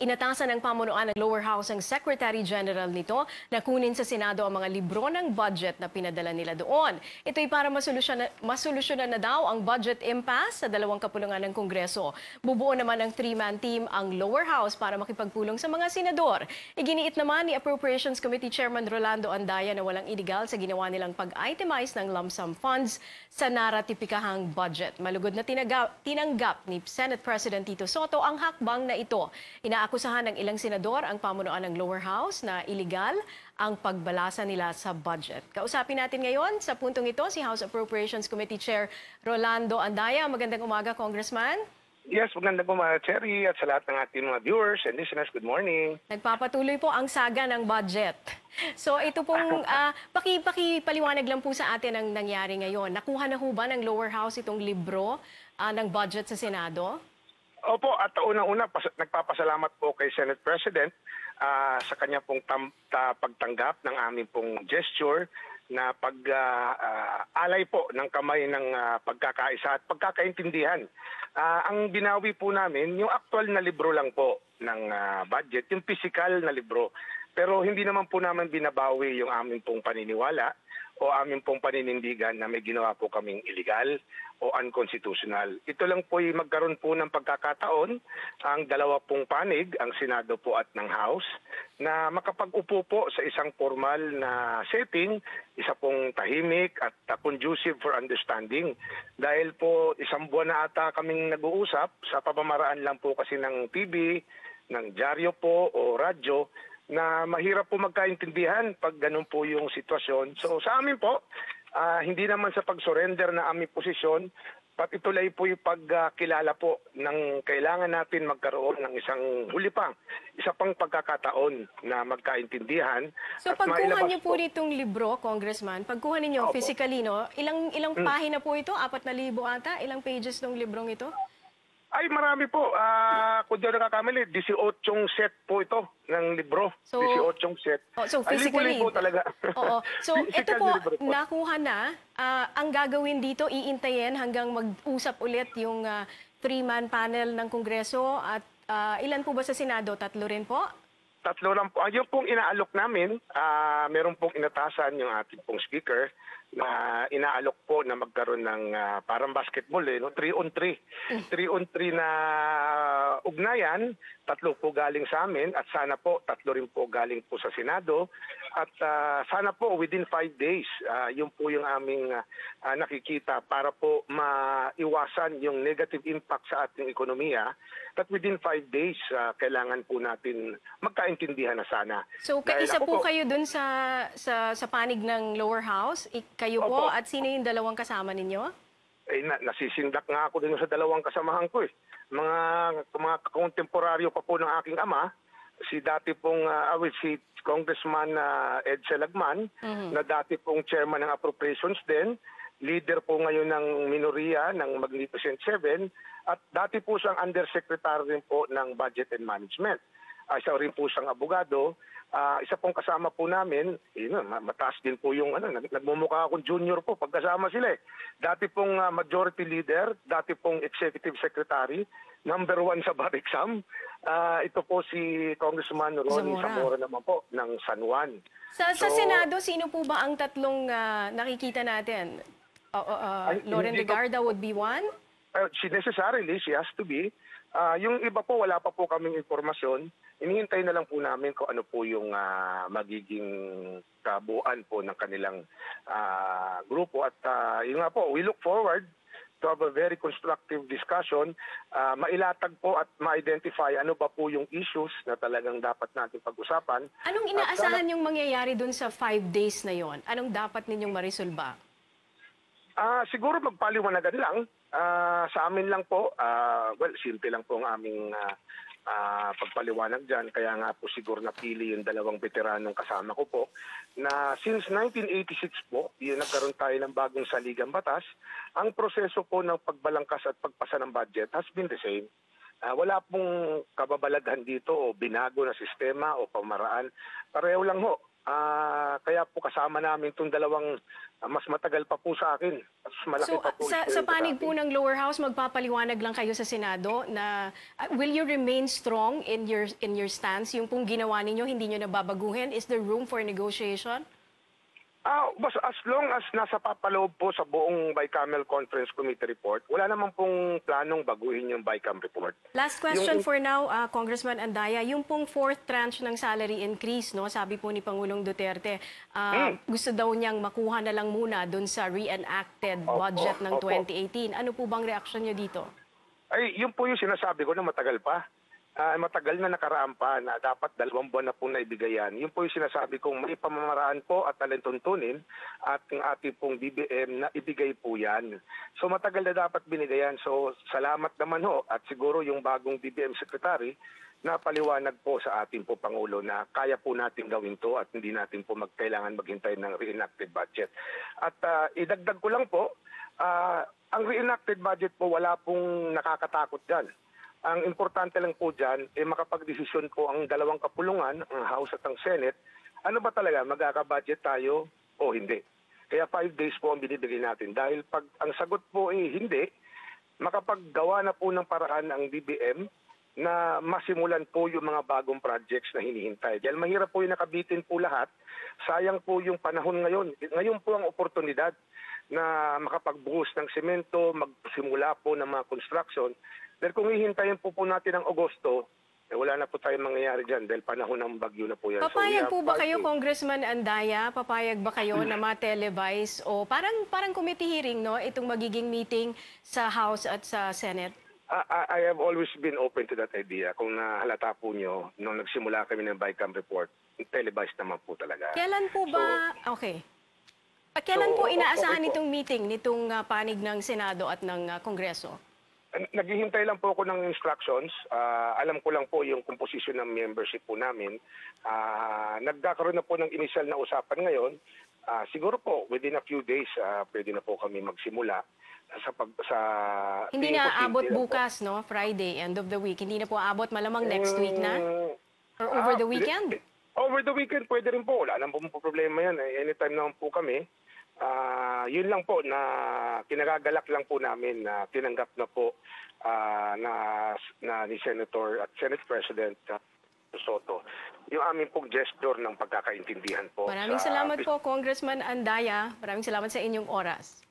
Inatasan ng pamunuan ng lower house ang Secretary General nito na kunin sa Senado ang mga libro ng budget na pinadala nila doon. Ito'y para masolusyonan, masolusyonan na daw ang budget impasse sa dalawang kapulungan ng Kongreso. Bubuo naman ng three-man team ang lower house para makipagpulong sa mga senador. Iginiit naman ni Appropriations Committee Chairman Rolando Andaya na walang illegal sa ginawa nilang pag-itemize ng lump sum funds sa naratipikahang budget. Malugod na tinanggap, tinanggap ni Senate President Tito Soto ang hakbang na ito. Ina Inaakusahan ng ilang senador ang pamunuan ng lower house na iligal ang pagbalasa nila sa budget. Kausapin natin ngayon sa puntong ito si House Appropriations Committee Chair Rolando Andaya. Magandang umaga, Congressman. Yes, magandang umaga, Cherry, at sa lahat ng ating mga viewers and listeners, good morning. Nagpapatuloy po ang saga ng budget. So ito pong, uh, paki, paliwanag lang po sa atin ang nangyari ngayon. Nakuha na ho ba ng lower house itong libro uh, ng budget sa Senado? Opo, at unang-una, nagpapasalamat po kay Senate President uh, sa kanya pong tam, ta, pagtanggap ng aming pong gesture na pag-alay uh, uh, po ng kamay ng uh, pagkakaisa at pagkakaintindihan. Uh, ang binawi po namin, yung actual na libro lang po ng uh, budget, yung physical na libro. Pero hindi naman po namin binabawi yung aming pong paniniwala o aming pong paninindigan na may ginawa po kaming illegal o unconstitutional. Ito lang po ay magkaroon po ng pagkakataon ang dalawa pong panig, ang Senado po at ng House, na makapag-upo po sa isang formal na setting, isa pong tahimik at uh, conducive for understanding. Dahil po isang buwan na ata kaming nag-uusap sa pamamaraan lang po kasi ng TV, ng dyaryo po o radyo, na mahirap po magkaintindihan pag ganun po yung sitwasyon. So sa amin po, uh, hindi naman sa pag-surrender na aming posisyon, pati ituloy po yung pagkilala po ng kailangan natin magkaroon ng isang huli pang, isa pang pagkakataon na magkaintindihan. So pagkuha niyo po, nitong libro, Congressman, pagkuha ninyo Opo. physically, no, ilang, ilang mm. pahina po ito? Apat na libo ata? Ilang pages ng librong ito? Ay, marami po. Uh, kung di ako nakakamali, 18 set po ito ng libro. So, 18 set. Oh, so physically. po talaga. Oo. So ito po, po, nakuha na. Uh, ang gagawin dito, iintayin hanggang mag-usap ulit yung uh, three-man panel ng Kongreso. At uh, ilan po ba sa Senado? Tatlo rin po? Tatlo lang po. Yung pong inaalok namin, uh, meron pong inatasan yung ating pong speaker na inaalok po na magkaroon ng uh, parang basketball eh, no? 3 on 3. 3 mm. on 3 na ugnayan, tatlo po galing sa amin at sana po tatlo rin po galing po sa Senado at uh, sana po within 5 days, uh, yun po yung aming uh, nakikita para po maiwasan yung negative impact sa ating ekonomiya that within 5 days uh, kailangan po natin magkaintindihan na sana. So kaisa po, po kayo dun sa, sa, sa panig ng lower house? Kayo Opo. po at sino yung dalawang kasama ninyo? Eh, na, nasisindak nga ako din sa dalawang kasamahan ko eh. Mga, mga kontemporaryo pa po ng aking ama, si dati pong uh, si Congressman uh, Ed Selagman, mm-hmm. na dati pong chairman ng appropriations din, leader po ngayon ng minoriya ng Magnificent Seven, at dati po siyang undersecretary rin po ng Budget and Management. Uh, isa rin po siyang abogado Uh, isa pong kasama po namin, yun, mataas din po yung ano, nagmumukha akong junior po pagkasama sila eh. Dati pong uh, majority leader, dati pong executive secretary, number one sa bar exam. Uh, ito po si Congressman Ronnie Zamora. Naman po ng San Juan. Sa, so, sa Senado, sino po ba ang tatlong uh, nakikita natin? Uh, uh, uh, Loren Legarda would be one? Uh, necessarily, she has to be. Uh, yung iba po, wala pa po kaming informasyon. Inihintay na lang po namin kung ano po yung uh, magiging kabuuan po ng kanilang uh, grupo. At uh, yun nga po, we look forward to have a very constructive discussion, uh, mailatag po at ma-identify ano ba po yung issues na talagang dapat natin pag-usapan. Anong inaasahan yung mangyayari dun sa five days na yon? Anong dapat ninyong marisolba? Uh, siguro magpaliwanagan lang. Uh, sa amin lang po, uh, well, simple lang po ang aming uh, uh, pagpaliwanag dyan. Kaya nga po siguro napili yung dalawang veteranong kasama ko po na since 1986 po, yun nagkaroon tayo ng bagong saligang batas, ang proseso po ng pagbalangkas at pagpasa ng budget has been the same. Uh, wala pong kababalaghan dito o binago na sistema o pamaraan. Pareho lang ho. Ah, kaya po kasama namin itong dalawang ah, mas matagal pa po sa akin. Mas malaki So pa po. sa, sa panig po ng lower house, magpapaliwanag lang kayo sa Senado na uh, will you remain strong in your in your stance? Yung pong ginawa ninyo, hindi nyo nababaguhin? Is there room for negotiation? Ah, bas as long as nasa papaloob po sa buong Bicameral Conference Committee report, wala naman pong planong baguhin yung Bicam report. Last question Yung- for now, uh, Congressman Andaya. Yung pong fourth tranche ng salary increase, no, sabi po ni Pangulong Duterte, uh, gusto daw niyang makuha na lang muna doon sa reenacted Opo, budget ng opo. 2018. Ano po bang reaksyon niyo dito? Ay, yun po yung sinasabi ko na matagal pa. Ah, matagal na nakaraan pa na dapat dalawang buwan na po na ibigay yan. Yun po yung sinasabi kong may pamamaraan po at talentuntunin at ng ating pong BBM na ibigay po yan. So matagal na dapat binigayan. So salamat naman ho at siguro yung bagong BBM Secretary na paliwanag po sa ating po Pangulo na kaya po natin gawin to at hindi natin po magkailangan maghintay ng reenacted budget. At ah, idagdag ko lang po, ah, ang reenacted budget po wala pong nakakatakot dyan. Ang importante lang po dyan, eh, makapag-desisyon po ang dalawang kapulungan, ang House at ang Senate, ano ba talaga, magkaka-budget tayo o hindi. Kaya five days po ang binibigay natin. Dahil pag ang sagot po eh hindi, makapaggawa na po ng paraan ang BBM na masimulan po yung mga bagong projects na hinihintay. Dahil mahirap po yung nakabitin po lahat. Sayang po yung panahon ngayon. Ngayon po ang oportunidad na makapagbuhos ng semento, magsimula po ng mga construction. Dahil kung hihintayin po po natin ang Agosto, eh, wala na po tayong mangyayari dyan dahil panahon ng bagyo na po yan. So, Papayag have po ba kayo. Congressman Andaya? Papayag ba kayo na ma-televise o parang parang committee hearing no itong magiging meeting sa House at sa Senate? I, I- I have always been open to that idea. Kung nahalata po nyo, nung nagsimula kami ng BICAM report, televised naman po talaga. Kailan po ba Okay. Ah, Kailan So, po inaasahan okay po. nitong meeting nitong ah, panig ng Senado at ng ah, Kongreso? Naghihintay lang po ako ng instructions. Ah, alam ko lang po yung composition ng membership po namin. Ah, nagkakaroon na po ng initial na usapan ngayon. Ah, siguro po, within a few days, ah, pwede na po kami magsimula sa pag sa Hindi na aabot lang po. bukas, no? Friday, end of the week. Hindi na po aabot malamang next week na? Or over ah, the weekend? Over the weekend, pwede rin po. Wala nang po problema yan. Eh, Anytime naman po kami. Ah, yun lang po na kinagagalak lang po namin na tinanggap na po ah, na, na ni Senator at Senate President ah, Soto yung aming pong gesture ng pagkakaintindihan po. Maraming sa- salamat po, Congressman Andaya. Maraming salamat sa inyong oras.